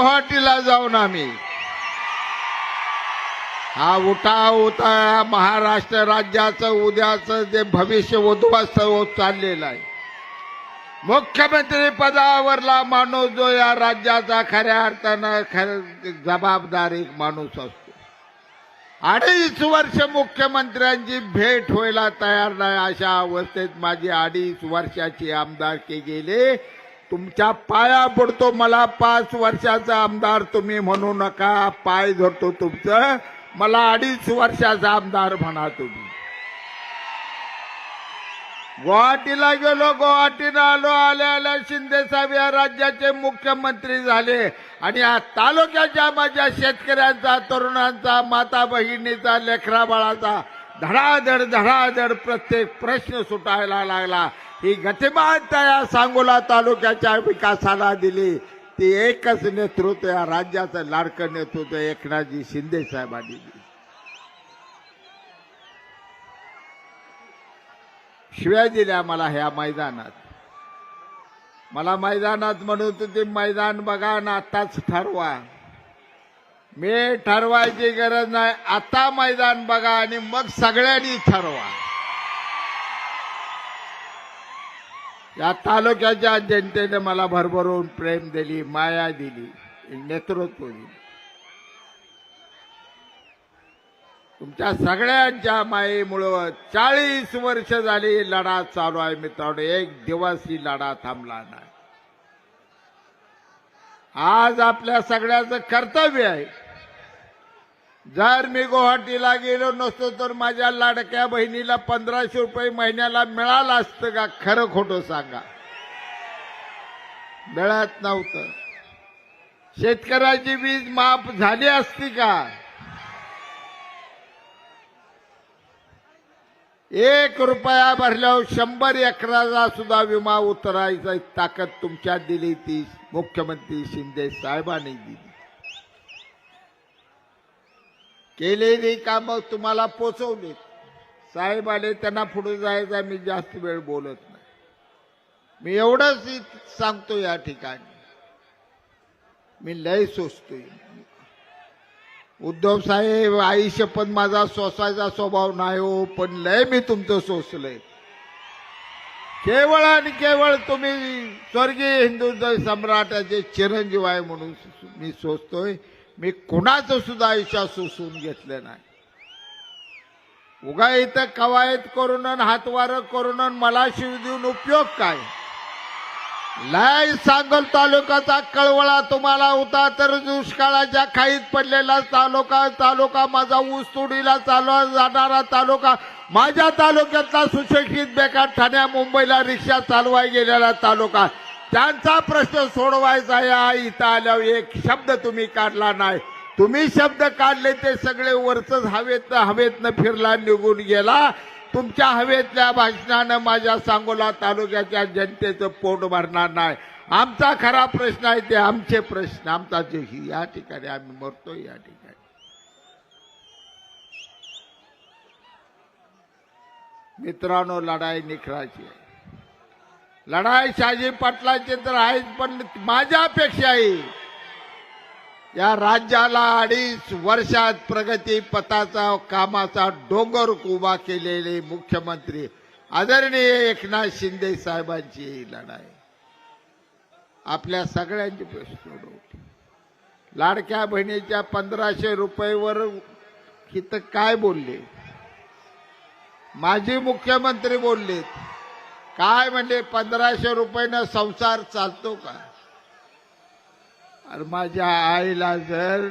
गुवाहाटीला जाऊन आम्ही. हा उठा उठा महाराष्ट्र राज्याचं उद्याचं जे भविष्य उद्ध्वस्त होत चाललेलं आहे. मुख्यमंत्री पदावरला माणूस जो या राज्याचा खऱ्या अर्थानं खर जबाबदार एक माणूस असतो. अडीच वर्ष मुख्यमंत्र्यांची भेट व्हायला तयार नाही अशा अवस्थेत माझी अडीच वर्षाची आमदारकी गेली. तुमच्या पाया पडतो मला पाच वर्षाचा आमदार तुम्ही म्हणू नका पाय धरतो तुमचं. मला अडीच वर्षाचा आमदार म्हणा तुम्ही. गुवाहाटीला गेलो गुवाहाटीला आलो आल्या आल्या शिंदे साहेब या राज्याचे मुख्यमंत्री झाले. आणि या तालुक्याच्या माझ्या शेतकऱ्यांचा तरुणांचा माता बहिणीचा लेखराबाळाचा धडाधड धडाधड प्रत्येक प्रश्न सुटायला लागला. ही गतिमानता या सांगोला तालुक्याच्या विकासाला दिली. ती एकच नेतृत्व या राज्याचं लाडकं नेतृत्व एकनाथजी शिंदे साहेबांनी दिली. शिव्या दिल्या मला ह्या मैदानात. मला मैदानात म्हणत होते मैदान बघा ना आत्ताच ठरवा. मी ठरवायची गरज नाही. आता मैदान बघा आणि मग सगळ्यांनी ठरवा. या तालुक्याच्या जनतेने मला भरभरून प्रेम दिली माया दिली नेतृत्व दिली तुमच्या सगळ्यांच्या मायेमुळं चाळीस वर्ष झाली लढा चालू आहे मित्रांनो. एक दिवस ही लढा थांबला नाही. आज आपल्या सगळ्याचं कर्तव्य आहे. जर मी गुवाहाटीला गेलो नसतो तर माझ्या लाडक्या बहिणीला पंधराशे रुपये महिन्याला मिळालं असतं का? खरं खोटं सांगा. मिळत नव्हतं. शेतकऱ्याची वीज माफ झाली असती का? एक रुपया भरल्यावर शंभर एकराचा सुद्धा विमा उतरायचा ताकद तुमच्यात दिली ती मुख्यमंत्री शिंदे साहेबांनी दिली. केलेली कामं तुम्हाला पोचवली. साहेब आले त्यांना पुढे जायचा मी जास्त वेळ बोलत नाही. मी एवढंच सांगतो या ठिकाणी. मी लय सोचतोय उद्धव साहेब आयुष्य पण माझा सोसायचा स्वभाव नाही हो पण लय मी तुमचं सोसलंय केवळ आणि केवळ तुम्ही स्वर्गीय हिंदू सम्राटाचे चिरंजीव आहे म्हणून मी सोचतोय मी कुणाचं सुद्धा आयुष्यात सोसून घेतलं नाही. उगा इथं कवायत करून अन हातवार करून मला शिव देऊन उपयोग काय? लय सांगल तालुक्याचा कळवळा तुम्हाला होता तर दुष्काळाच्या खाईत पडलेला तालुका तालुका माझा ऊस तोडीला चालवा जाणारा तालुका. माझ्या तालुक्यातला सुशिक्षित बेकार ठाण्या मुंबईला रिक्षा चालवाय गेलेला तालुका. त्यांचा प्रश्न सोडवायचा या इथं आल्यावर एक शब्द तुम्ही काढला नाही. तुम्ही शब्द काढले ते सगळे वरच हवेत हवेतनं फिरला निघून गेला. तुमच्या हवेतल्या भाषणानं माझ्या सांगोला तालुक्याच्या जनतेचं पोट भरणार नाही. आमचा खरा प्रश्न आहे ते आमचे प्रश्न. आमचा जे या ठिकाणी आम्ही मरतो या ठिकाणी. मित्रांनो लढाई निखराची आहे. लढाई शाजी पाटलाची तर आहेच पण माझ्यापेक्षाही या राज्याला अडीच वर्षात प्रगती पथाचा कामाचा डोंगर उभा केलेले मुख्यमंत्री आदरणीय एकनाथ शिंदे साहेबांची लढाई. आपल्या सगळ्यांची प्रश्न सोडवते लाडक्या बहिणीच्या पंधराशे रुपयेवर इथं काय बोलले? माजी मुख्यमंत्री बोललेत काय म्हणजे पंधराशे रुपयानं संसार चालतो का? अरे माझ्या आईला जर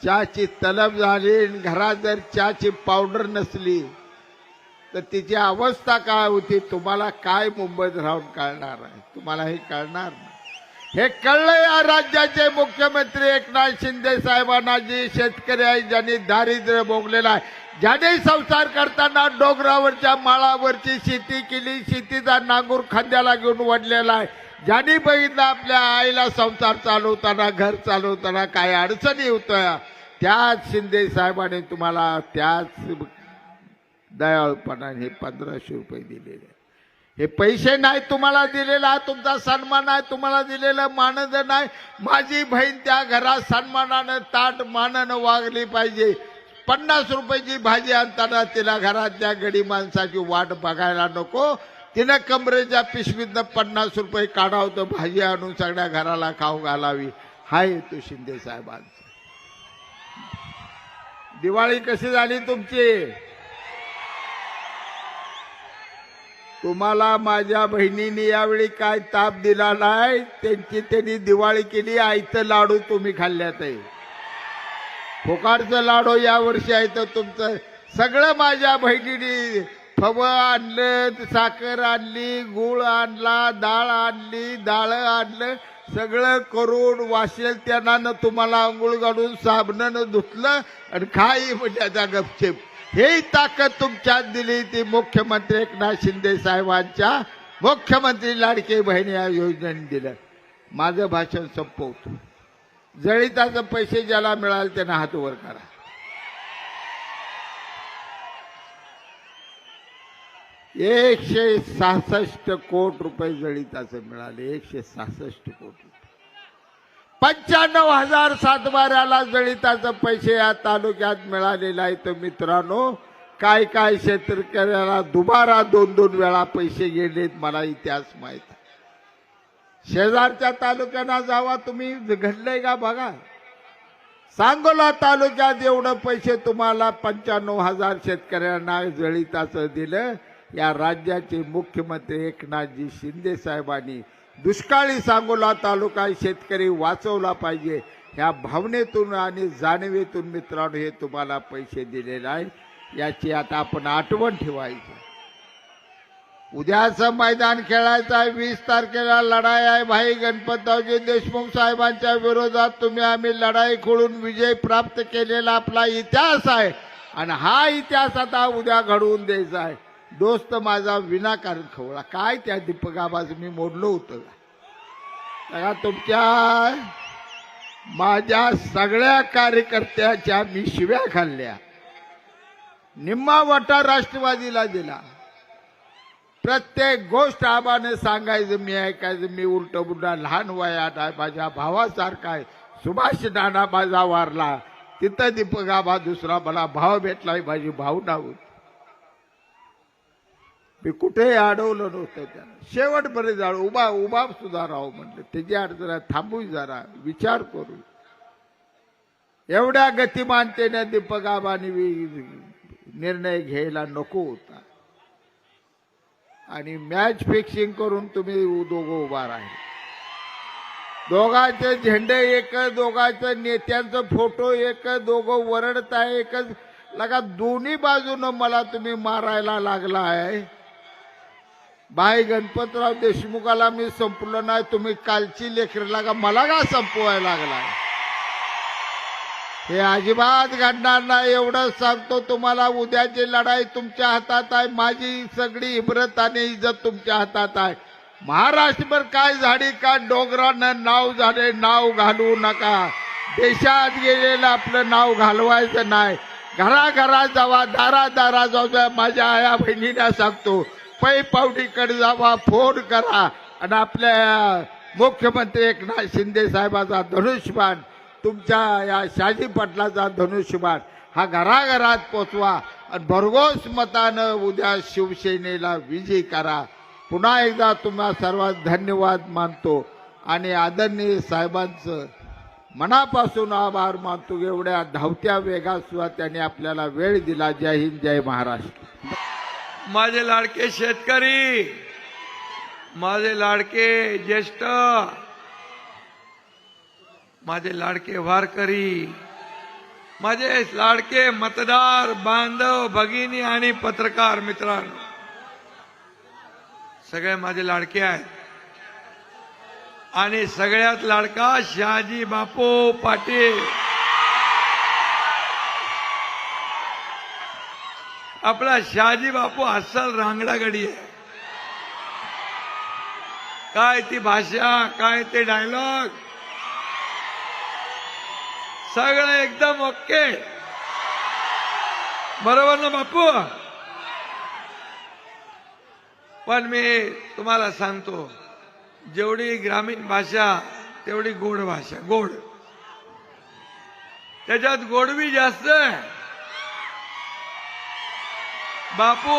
चहाची तलब झाली आणि घरात जर चहाची पावडर नसली तर तिची अवस्था काय होती? तुम्हाला काय मुंबईत राहून कळणार आहे? तुम्हाला हे कळणार नाही हे कळलं या राज्याचे मुख्यमंत्री एकनाथ शिंदे साहेबांना जे शेतकरी आहे ज्यांनी दारिद्र्य भोगलेलं आहे. ज्याने संसार करताना डोंगरावरच्या माळावरची शेती केली शेतीचा नांगूर खांद्याला घेऊन वडलेला आहे. ज्यांनी बघितलं आपल्या आईला संसार चालवताना घर चालवताना काय अडचणी होत्या त्याच शिंदे साहेबांनी तुम्हाला त्याच दयाळपणाने हे पंधराशे रुपये दिलेले. हे पैसे नाही तुम्हाला दिलेला तुमचा सन्मान आहे तुम्हाला दिलेलं मानधन आहे माझी बहीण त्या घरात सन्मानानं ताट मानानं वागली पाहिजे. पन्नास रुपयाची भाजी आणताना तिला घरातल्या गडी माणसाची वाट बघायला नको. तिनं कमरेच्या पिशवीतनं पन्नास रुपये काढावं तर भाजी आणून सगळ्या घराला खाऊ घालावी. हा येतो शिंदे साहेबांचा. दिवाळी कशी झाली तुमची? तुम्हाला माझ्या बहिणीने यावेळी काय ताप दिला नाही? त्यांची त्यांनी दिवाळी केली आईचं लाडू तुम्ही खाल्ल्यात आहे. फुकाडचं लाडू यावर्षी आहे तर तुमचं सगळं माझ्या बहिणीने फवं आणलं साखर आणली गुळ आणला डाळ आणली डाळ आणलं सगळं करून वाशेल त्यानं तुम्हाला आंघोळ घालून साबणानं धुतलं आणि खाई म्हणजे गपचेप. ही ताकद तुमच्यात दिली ती मुख्यमंत्री एकनाथ शिंदे साहेबांच्या. मुख्यमंत्री लाडके बहिणी या योजनेने दिलं. माझं भाषण संपवतो. जळिताचं पैसे ज्याला मिळाले त्यांना हात वर करा. एकशे सहासष्ट कोट रुपये जळिताचं मिळाले. एकशे सहासष्ट कोट. पंच्याण्णव हजार सातबाऱ्याला जळिताचं पैसे या तालुक्यात मिळालेले आहे तर मित्रांनो काय काय शेतकऱ्याला दुबारा दोन दोन वेळा पैसे गेलेत मला इतिहास माहीत शेजारच्या तालुक्यांना जावा तुम्ही. घडलंय का बघा. सांगोला तालुक्यात एवढं पैसे तुम्हाला पंच्याण्णव हजार शेतकऱ्यांना जळिताचं दिलं. या राज्याचे मुख्यमंत्री एकनाथजी शिंदे साहेबांनी दुष्काळी सांगोला तालुका शेतकरी वाचवला पाहिजे. ह्या भावनेतून आणि जाणीवेतून मित्रांनो हे तुम्हाला पैसे दिलेले आहे याची आता आपण आठवण ठेवायची. उद्याचं मैदान खेळायचं आहे. वीस तारखेला लढाई आहे. भाई गणपतरावजी देशमुख साहेबांच्या विरोधात तुम्ही आम्ही लढाई खोळून विजय प्राप्त केलेला आपला इतिहास आहे. आणि हा इतिहास आता उद्या घडवून द्यायचा आहे. दोस्त माझा विनाकारण खवळा. काय त्या दीपक आबाज मी मोडलो होतं? का तुमच्या माझ्या सगळ्या कार्यकर्त्याच्या मी शिव्या खाल्ल्या. निम्मा वाटा राष्ट्रवादीला दिला. प्रत्येक गोष्ट आबाने सांगायचं मी ऐकायचं मी उलट बुड्डा लहान वयात आहे माझ्या भावासारखा आहे. सुभाष नाना माझा वारला. तिथं दीपक आबा दुसरा मला भाव भेटला माझी भाऊ नाव मी कुठेही अडवलं नव्हतं त्यानं शेवटपर्यंत जाळ. उभा उभा सुद्धा राहू म्हटलं. त्याची अडचण थांबू जरा विचार करू. एवढ्या गतिमानतेने दीपक आबाने निर्णय घ्यायला नको होता. आणि मॅच फिक्सिंग करून तुम्ही दोघं उभा राहिले. दोघांचे झेंडे एक दोघांचं नेत्यांचा फोटो एक दोघं वरडताय एकच. लगा दोन्ही बाजूनं मला तुम्ही मारायला लागला आहे भाई गणपतराव देशमुखाला मी संपलो नाही. तुम्ही कालची लेकर लागा. मला का संपवायला लागला हे अजिबात घडणार नाही. एवढं सांगतो तुम्हाला. उद्याची लढाई तुमच्या हातात आहे माझी सगळी इब्रत आणि इज्जत तुमच्या हातात आहे. महाराष्ट्रभर काय झाडी का डोंगरानं नाव झाले नाव घालवू नका. देशात गेलेलं आपलं नाव घालवायचं नाही. घराघरा जावा दारा दारा जाऊ माझ्या आया बहिणीला सांगतो पै पावडीकडे जावा फोन करा. आणि आपल्या मुख्यमंत्री एकनाथ शिंदे साहेबाचा धनुष्यबाण तुमच्या या शाजी पाटलाचा धनुष्यबाण हा घराघरात पोचवा. आणि भरघोस मतानं उद्या शिवसेनेला विजयी करा. पुन्हा एकदा तुम्हाला सर्वात धन्यवाद मानतो. आणि आदरणीय साहेबांचं मनापासून आभार मानतो. एवढ्या धावत्या वेगात सुद्धा त्यांनी आपल्याला वेळ दिला. जय हिंद जय महाराष्ट्र. माझे लाडके शेतकरी माझे लाडके ज्येष्ठ माझे लाडके वारकरी माझे लाडके मतदार बांधव भगिनी आणि पत्रकार मित्रांनो सगळे माझे लाडके आहेत. आणि सगळ्यात लाडका शहाजी बापू पाटील. आपला शहाजी बापू अस्सल रांगडा गडी आहे. काय ती भाषा काय ते डायलॉग सगळं एकदम ओके. बरोबर ना बापू? पण मी तुम्हाला सांगतो जेवढी ग्रामीण भाषा तेवढी गोड भाषा गोड. त्याच्यात गोडवी जास्त आहे. बापू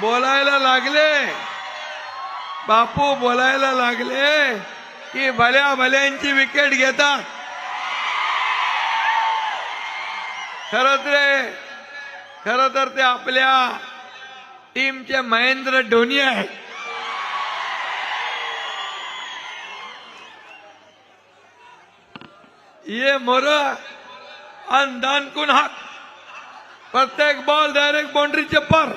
बोलायला लागले. बापू बोलायला लागले की भल्या भल्यांची विकेट घेतात. खरंच रे खरं तर ते आपल्या टीमचे महेंद्र धोनी आहेत. ये मोर अंदान कुण हात प्रत्येक बॉल डायरेक्ट बाउंड्रीचे पर.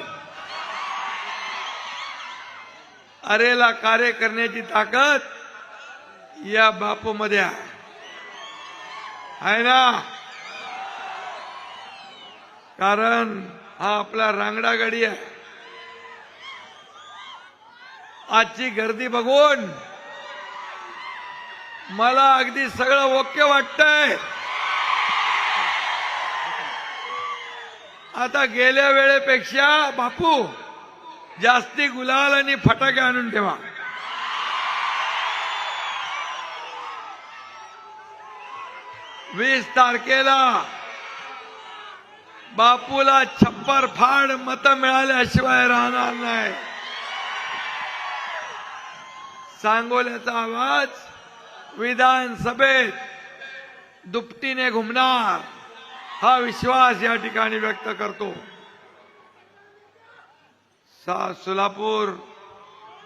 अरेला कार्य करण्याची ताकद या बापू मध्ये आहे. आहे ना? कारण हा आपला रांगडा गाडी आहे. आजची गर्दी बघून मला अगदी सगळं ओके वाटतंय. आता गेल्या वेळेपेक्षा बापू जास्ती गुलाल आणि फटाके आणून ठेवा. वीस तारखेला बापूला छप्पर फाड मत मिळाल्याशिवाय राहणार नाही. सांगोल्याचा आवाज विधानसभेत दुपटीने घुमणार. हा विश्वास या ठिकाणी व्यक्त करतो. सा सोलापूर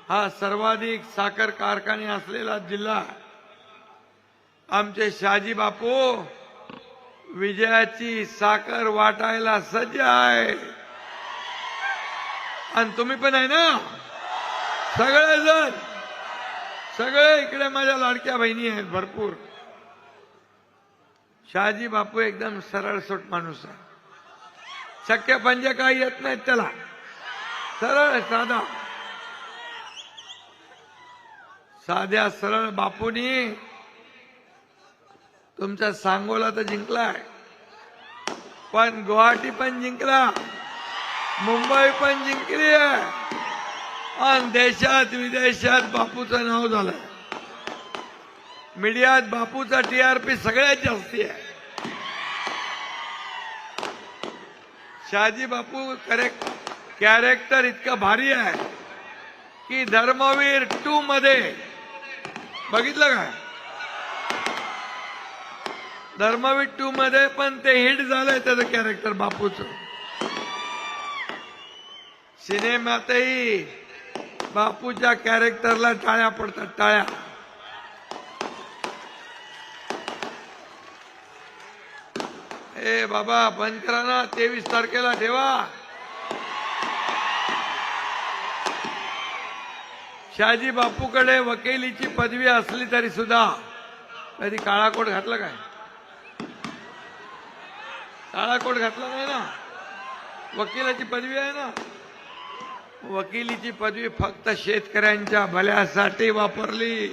हा सर्वाधिक साखर कारखाने असलेला जिल्हा. आमचे शाजी बापू विजयाची साखर वाटायला सज्ज आहे आणि तुम्ही पण आहे ना? सगळेजण सगळे इकडे माझ्या लाडक्या बहिणी आहेत भरपूर. शहाजी बापू एकदम सरळ सोट माणूस आहे. शक्य पंजे काही येत नाहीत त्याला. सरळ साधा. साध्या सरळ बापूनी तुमचा सांगोला तर जिंकलाय. पण गुवाहाटी पण जिंकला. मुंबई पण जिंकली आहे. आणि देशात विदेशात बापूचं नाव झालं मीडियात बापूचा टीआरपी सगळ्यात जास्ती आहे. शहाजी बापू करेक्ट कॅरेक्टर इतकं भारी आहे की धर्मवीर टू मध्ये बघितलं काय धर्मवीर टू मध्ये पण ते हिट झालंय त्याचं कॅरेक्टर बापूच. सिनेमातही बापूच्या कॅरेक्टरला टाळ्या पडतात टाळ्या. ए बाबा बंद करा ना. तेवीस तारखेला ठेवा. शहाजी बापूकडे वकिलीची पदवी असली तरी सुद्धा. कधी काळा कोट घातला काय? काळा कोट घातला नाही ना? वकिलाची पदवी आहे ना? वकिलीची पदवी फक्त शेतकऱ्यांच्या भल्यासाठी वापरली.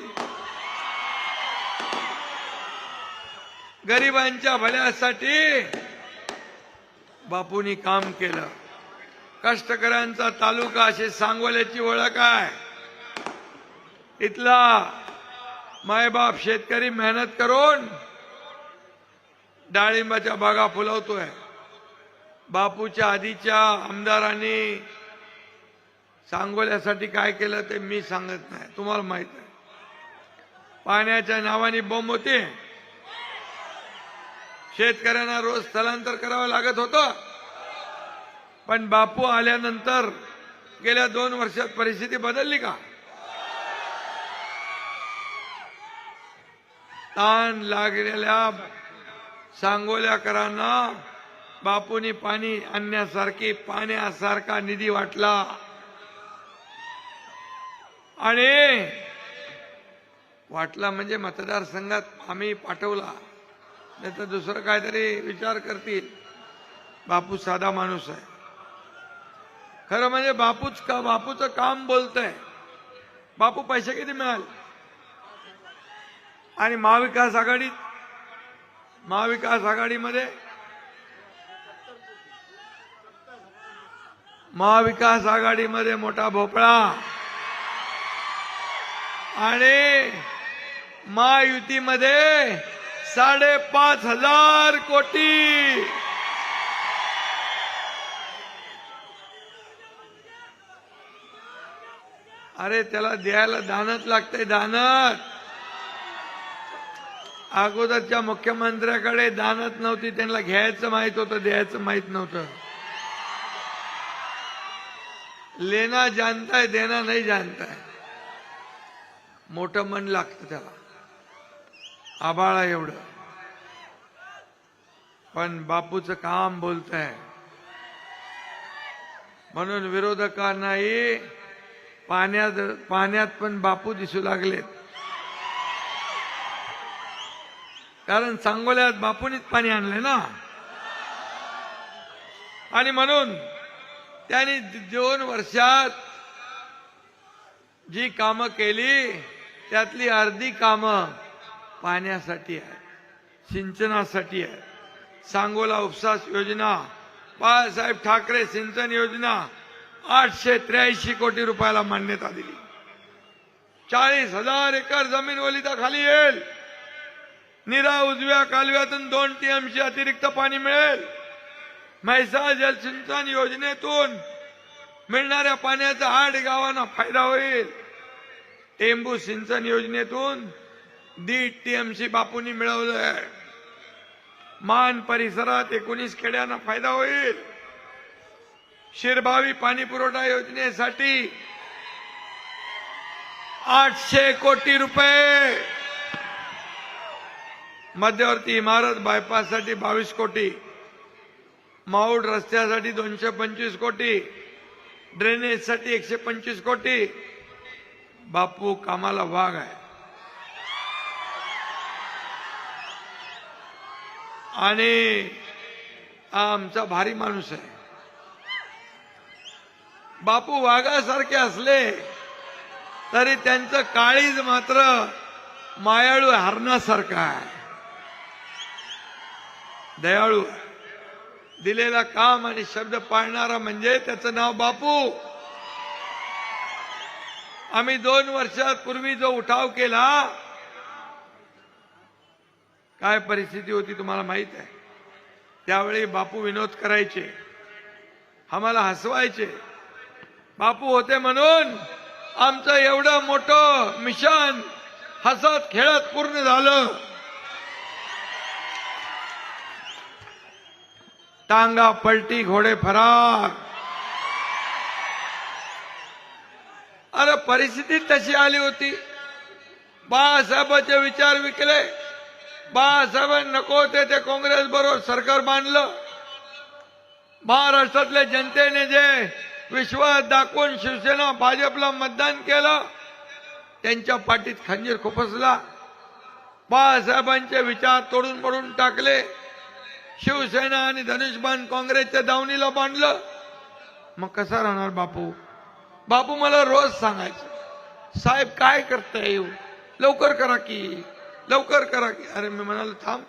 गरिबांच्या भल्यासाठी बापूंनी काम केलं. कष्टकऱ्यांचा तालुका अशी सांगोल्याची ओळख आहे. इथला मायबाप शेतकरी मेहनत करून डाळिंबाच्या बागा फुलवतोय. बापूच्या आधीच्या आमदारांनी सांगोल्यासाठी काय केलं ते मी सांगत नाही. तुम्हाला माहीत आहे. पाण्याच्या नावाने बॉम्ब होते. शेतकऱ्यांना रोज स्थलांतर करावं लागत होतं. पण बापू आल्यानंतर गेल्या दोन वर्षात परिस्थिती बदलली का? ताण लागलेल्या सांगोल्याकरांना बापूनी पाणी आणण्यासारखी पाण्यासारखा निधी वाटला. आणि वाटला म्हणजे मतदारसंघात आम्ही पाठवला. नाही तर दुसरं काहीतरी विचार करतील. बापू साधा माणूस आहे. खरं म्हणजे बापूच का बापूचं काम बोलतंय. बापू पैसे किती मिळाले? आणि महाविकास आघाडीत महाविकास आघाडीमध्ये महाविकास आघाडीमध्ये मोठा भोपळा. आणि महायुतीमध्ये साडेपाच हजार कोटी. अरे त्याला द्यायला दानच लागतंय दानत अगोदरच्या मुख्यमंत्र्याकडे दानत नव्हती त्यांना घ्यायचं माहीत होतं द्यायचं माहीत नव्हतं. लेना जानताय देना नाही जानताय. मोठं मन लागतं त्याला. आबाळा एवढं. पण बापूचं काम बोलत आहे म्हणून विरोधकांनाही पाण्यात पाण्यात पण बापू दिसू लागलेत. कारण सांगोल्यात बापूनीच पाणी आणले ना. आणि म्हणून त्यांनी दोन वर्षात जी कामं केली त्यातली अर्धी कामं पाण्यासाठी आहे सिंचनासाठी आहे. सांगोला उपसास योजना बाळासाहेब ठाकरे सिंचन योजना आठशे त्र्याऐंशी कोटी रुपयाला मान्यता दिली. चाळीस हजार एकर जमीन ओलिता खाली येईल. निरा उजव्या कालव्यातून दोन टीएमसी अतिरिक्त पाणी मिळेल. म्हैसाळ जलसिंचन योजनेतून मिळणाऱ्या पाण्याचा आठ गावांना फायदा होईल. टेंबू सिंचन योजनेतून दीड टीएमसी बापूंनी मिळवलंय. मान परिसरात एकोणीस खेड्यांना फायदा होईल. शिरभावी पाणी पुरवठा योजनेसाठी आठशे कोटी रुपये. मध्यवर्ती इमारत बायपाससाठी बावीस कोटी. माऊड रस्त्यासाठी दोनशे पंचवीस कोटी. ड्रेनेजसाठी एकशे पंचवीस कोटी. बापू कामाला वाघ आहे. आणि हा आमचा भारी माणूस आहे. बापू वाघासारखे असले तरी त्यांचं काळीज मात्र मायाळू हरणासारखं आहे. दयाळू दिलेला काम आणि शब्द पाळणारा म्हणजे त्याचं नाव बापू. आम्ही दोन वर्षापूर्वी जो उठाव केला काय परिस्थिती होती तुम्हाला माहीत आहे? त्यावेळी बापू विनोद करायचे. आम्हाला हसवायचे. बापू होते म्हणून आमचं एवढं मोठं मिशन हसत खेळत पूर्ण झालं. टांगा पलटी घोडे फरार. अरे परिस्थिती तशी आली होती. बाळासाहेबांचे विचार विकले. बाळासाहेब नको होते ते काँग्रेस बरोबर सरकार बांधलं. महाराष्ट्रातल्या जनतेने जे विश्वास दाखवून शिवसेना भाजपला मतदान केलं त्यांच्या पाठीत खंजीर खुपसला. बाळासाहेबांचे विचार तोडून पडून टाकले. शिवसेना आणि धनुष्यबाण काँग्रेसच्या दावणीला बांधलं. मग कसा राहणार बापू? बापू मला रोज सांगायचं साहेब काय करताय? येऊ लवकर करा की. लवकर करा की अरे मी म्हणालो थांब.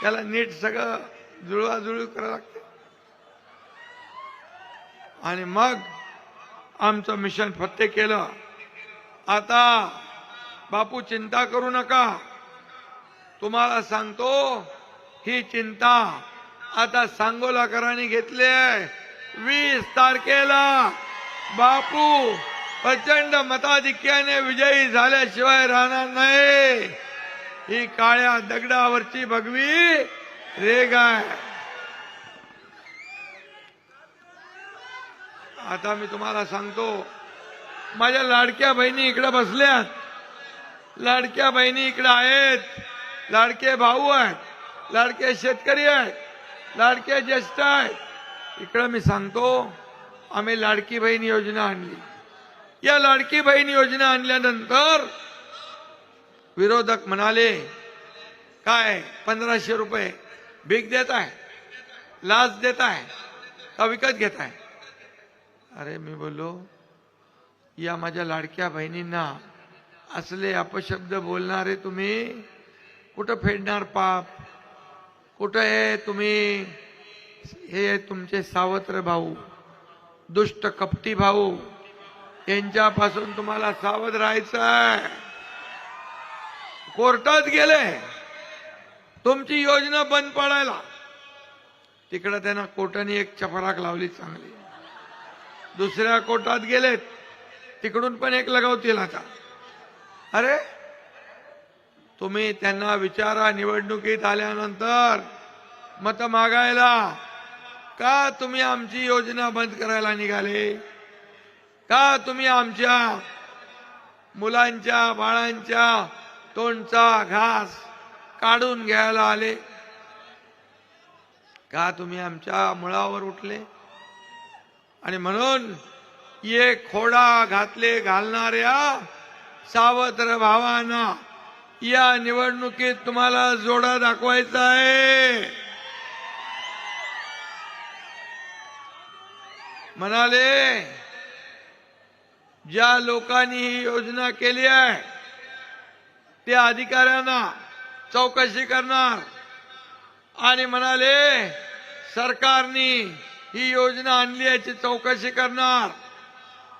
त्याला नीट सगळं जुळवाजुळव करावं लागते. आणि मग आमचं मिशन फत्ते केलं. आता बापू चिंता करू नका. तुम्हाला सांगतो ही चिंता आता सांगोलाकरांनी घेतली आहे. वीस तारखेला बापू प्रचंड मताधिक्याने विजयी झाल्याशिवाय ही काळ्या दगडावरची भगवी रेग आता मी तुम्हाला सांगतो, माझ्या लाडक्या बहिणी इकडे बसल्यात. लाडक्या बहिणी इकडे लाडके भाऊ आहेत. लाडके शेतकरी आहेत. लाडके ज्येष्ठ आहेत. इकडं मी सांगतो, आम्ही लाडकी बहीण योजना आणली. या लाडकी बहीण योजना आणल्यानंतर विरोधक म्हणाले काय पंधराशे रुपये भीक देत आहे लाच देत आहे का विकत घेत आहे? अरे मी बोललो या माझ्या लाडक्या बहिणींना असले अपशब्द बोलणारे तुम्ही कुठं फेडणार पाप? कुठं आहे तुम्ही हे तुमचे सावत्र भाऊ दुष्ट कपटी भाऊ यांच्यापासून तुम्हाला सावध राहायचं आहे कोर्टात गेले. तुमची योजना बंद पडायला. तिकडं त्यांना कोर्टाने एक चपराक लावली चांगली. दुसऱ्या कोर्टात गेलेत. तिकडून पण एक लगावतील आता अरे तुम्ही त्यांना विचारा निवडणुकीत आल्यानंतर मत मागायला. का तुम्ही आमची योजना बंद करायला निघाले? का तुम्ही आमच्या मुलांच्या बाळांच्या तोंडचा घास काढून घ्यायला आले? का तुम्ही आमच्या मुळावर उठले? आणि म्हणून ये खोडा घातले घालणाऱ्या सावत्र भावांना या निवडणुकीत तुम्हाला जोडा दाखवायचा आहे. म्हणाले ज्या लोकांनी ही योजना केली आहे त्या अधिकाऱ्यांना चौकशी करणार आणि म्हणाले सरकारने ही योजना आणली याची चौकशी करणार.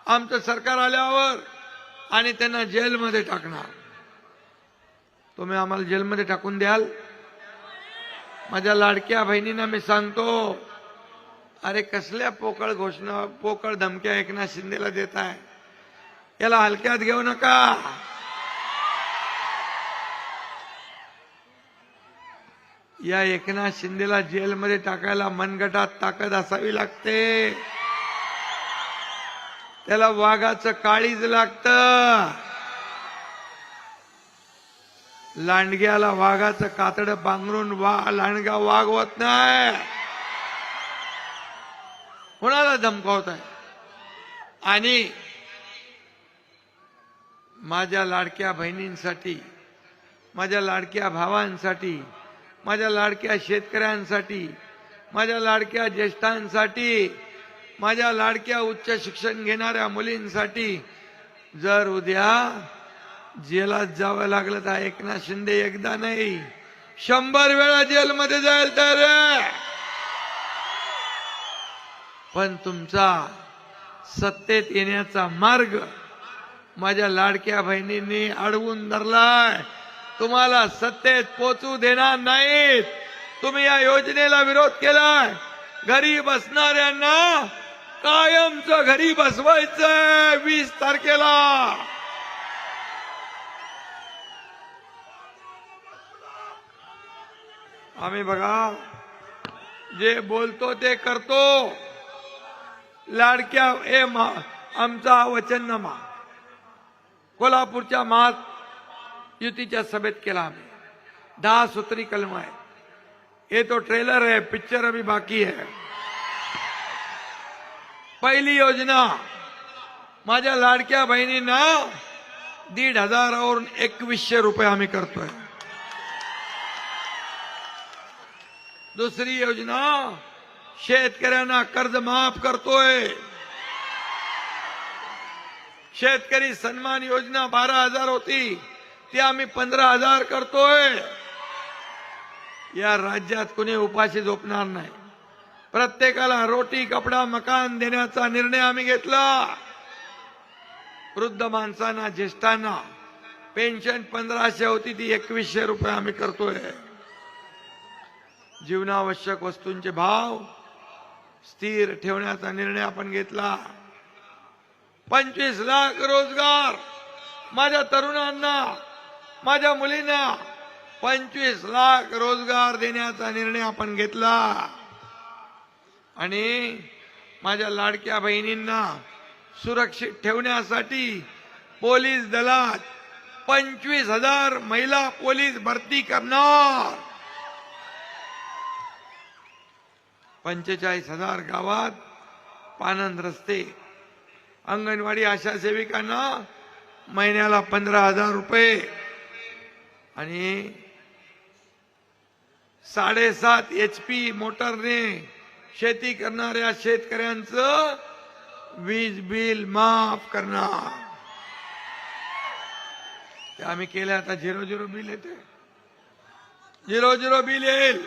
आमचं सरकार आल्यावर आणि त्यांना जेलमध्ये टाकणार. तुम्ही आम्हाला जेलमध्ये टाकून द्याल? माझ्या लाडक्या बहिणींना मी सांगतो अरे कसल्या पोकळ घोषणा पोकळ धमक्या एकनाथ शिंदेला देत आहे याला हलक्यात घेऊ नका. या एकनाथ शिंदेला जेलमध्ये टाकायला मनगटात ताकद असावी लागते. त्याला वाघाचं काळीज लागत. लांडग्याला वाघाचं कातड बांगरून वा लांडगा वागवत नाही. कोणाला धमकावत आहे आणि माझ्या लाडक्या बहिणींसाठी माझ्या लाडक्या भावांसाठी माझ्या लाडक्या शेतकऱ्यांसाठी माझ्या लाडक्या ज्येष्ठांसाठी माझ्या लाडक्या उच्च शिक्षण घेणाऱ्या मुलींसाठी जर उद्या जेलात जावं लागलं तर एकनाथ शिंदे एकदा नाही शंभर वेळा जेलमध्ये जाईल तर. पण तुमचा सत्तेत येण्याचा मार्ग माझ्या लाडक्या बहिणींनी अडवून धरलाय. तुम्हाला सत्तेत पोचू देणार नाहीत. तुम्ही या योजनेला विरोध केलाय. घरी बसणाऱ्यांना कायमचं घरी बसवायचंय वीस तारखेला. आम्ही बघा जे बोलतो ते करतो. लाडक्या ए मा आमचा मा। कोल्हापूरच्या महात युतीच्या सभेत केला आम्ही. दहा सूत्री कलम आहे ये तो ट्रेलर है पिक्चर अभी बाकी है पहिली योजना, माझ्या लाडक्या बहिणींना दीड हजारावरून एकवीसशे रुपये आम्ही करतोय. दुसरी योजना, शेतकऱ्यांना कर्ज माफ़ करतोय. शेतकरी सन्मान योजना बारा हजार होती. ती आम्ही पंधरा हजार करतोय. या राज्यात कुणी उपाशी झोपणार नाही. प्रत्येकाला रोटी कपडा मकान देण्याचा निर्णय आम्ही घेतला. वृद्ध माणसांना ज्येष्ठांना पेन्शन पंधराशे होती ती एकवीसशे रुपये आम्ही करतोय. जीवनावश्यक वस्तूंचे भाव स्थिर ठेवण्याचा निर्णय आपण घेतला. पंचवीस लाख रोजगार. माझ्या तरुणांना माझ्या मुलींना पंचवीस लाख रोजगार देण्याचा निर्णय आपण घेतला. आणि माझ्या लाडक्या बहिणींना सुरक्षित ठेवण्यासाठी पोलीस दलात पंचवीस हजार महिला पोलीस भरती करणार. पंचेचाळीस हजार गावात पानंद रस्ते अंगणवाडी आशा सेविकांना महिन्याला पंधरा हजार रुपये आणि साडेसात एच पी मोटरने शेती करणाऱ्या शेतकऱ्यांचं वीज बिल माफ करणार. ते आम्ही केले आता झिरो झिरो बिल येते. झिरो झिरो बिल येईल.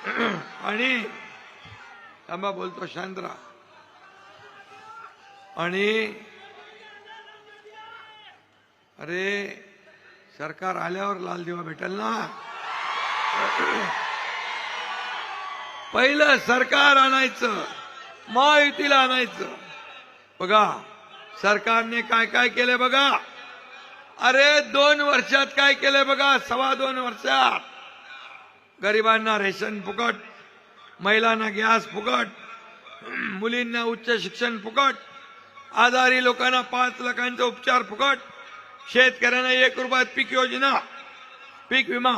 आणि थांबा बोलतो शांतरा आणि अरे सरकार आल्यावर लाल दिवा भेटेल ना? पहिलं सरकार आणायचं महायुतीला आणायचं. बघा सरकारने काय काय केलं बघा. अरे दोन वर्षात काय केलंय बघा सव्वा दोन वर्षात. गरिबांना रेशन फुकट महिलांना गॅस फुकट मुलींना उच्च शिक्षण फुकट आजारी लोकांना पाच लाखांचा उपचार फुकट शेतकऱ्यांना एक रुपयात पीक योजना पीक विमा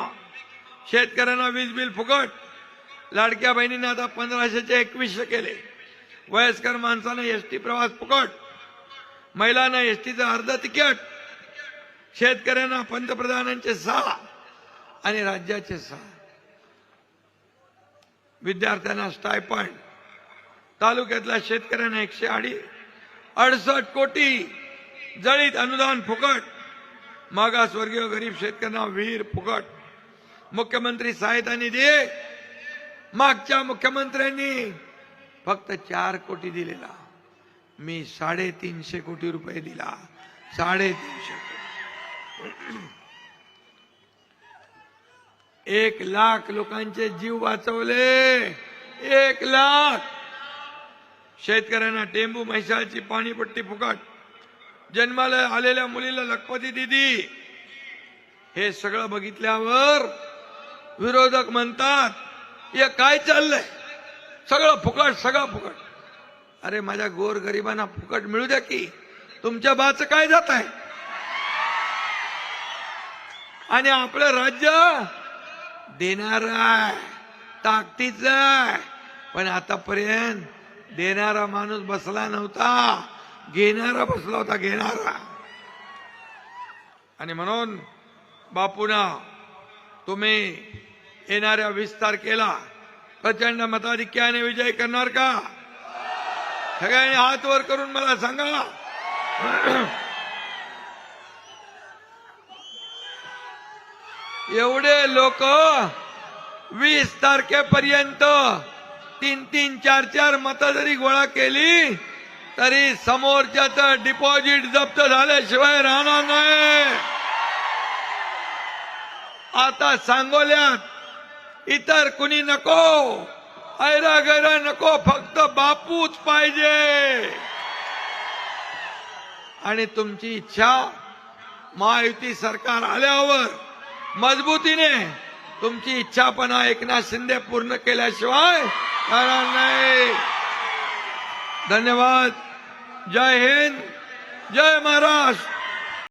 शेतकऱ्यांना वीज बिल फुकट. लाडक्या बहिणींना आता पंधराशेचे एकवीसशे केले. वयस्कर माणसांना एसटी प्रवास फुकट महिलांना एसटीचं अर्ध तिकीट शेतकऱ्यांना पंतप्रधानांचे सहा आणि राज्याचे सहा. विद्यार्थ्यांना स्टायपंड तालुक्यातल्या शेतकऱ्यांना एकशे अडी अडसष्ट कोटी जळीत अनुदान फुकट. मागासवर्गीय गरीब शेतकऱ्यांना विहीर फुकट. मुख्यमंत्री सहायता निधी. मागच्या मुख्यमंत्र्यांनी फक्त चार कोटी दिलेला. मी साडेतीनशे कोटी रुपये दिला. साडेतीनशे कोटी. एक लाख लोकांचे जीव वाचवले. एक लाख. शेतकऱ्यांना टेंबू म्हैसाळची पाणीपट्टी फुकट. जन्माला आलेल्या मुलीला लखपती दिदी. हे सगळं बघितल्यावर विरोधक म्हणतात हे काय चाललंय? सगळं फुकट सगळं फुकट. अरे माझ्या गोर गरिबांना फुकट मिळू द्या की. तुमच्या बाचं काय जात आहे? आणि आपलं राज्य देणार आहे. ताकदीच आहे. पण आतापर्यंत देणारा माणूस बसला नव्हता. घेणारा बसला होता घेणारा. आणि म्हणून बापूना तुम्ही येणाऱ्या वीस तारखेला प्रचंड मताधिक्याने विजय करणार का? सगळ्यांनी हात वर करून मला सांगा. एवढे लोक वीस तारखेपर्यंत तीन तीन चार चार मत जरी गोळा केली तरी समोरच्याच डिपॉझिट जप्त झाल्याशिवाय राहणार नाही. आता सांगोल्यात इतर कुणी नको ऐरा गैरा नको फक्त बापूच पाहिजे. आणि तुमची इच्छा महायुती सरकार आल्यावर मजबूतीने तुमची इच्छापणा एकनाथ शिंदे पूर्ण केल्याशिवाय करणार नाही. धन्यवाद. जय हिंद. जय महाराष्ट्र.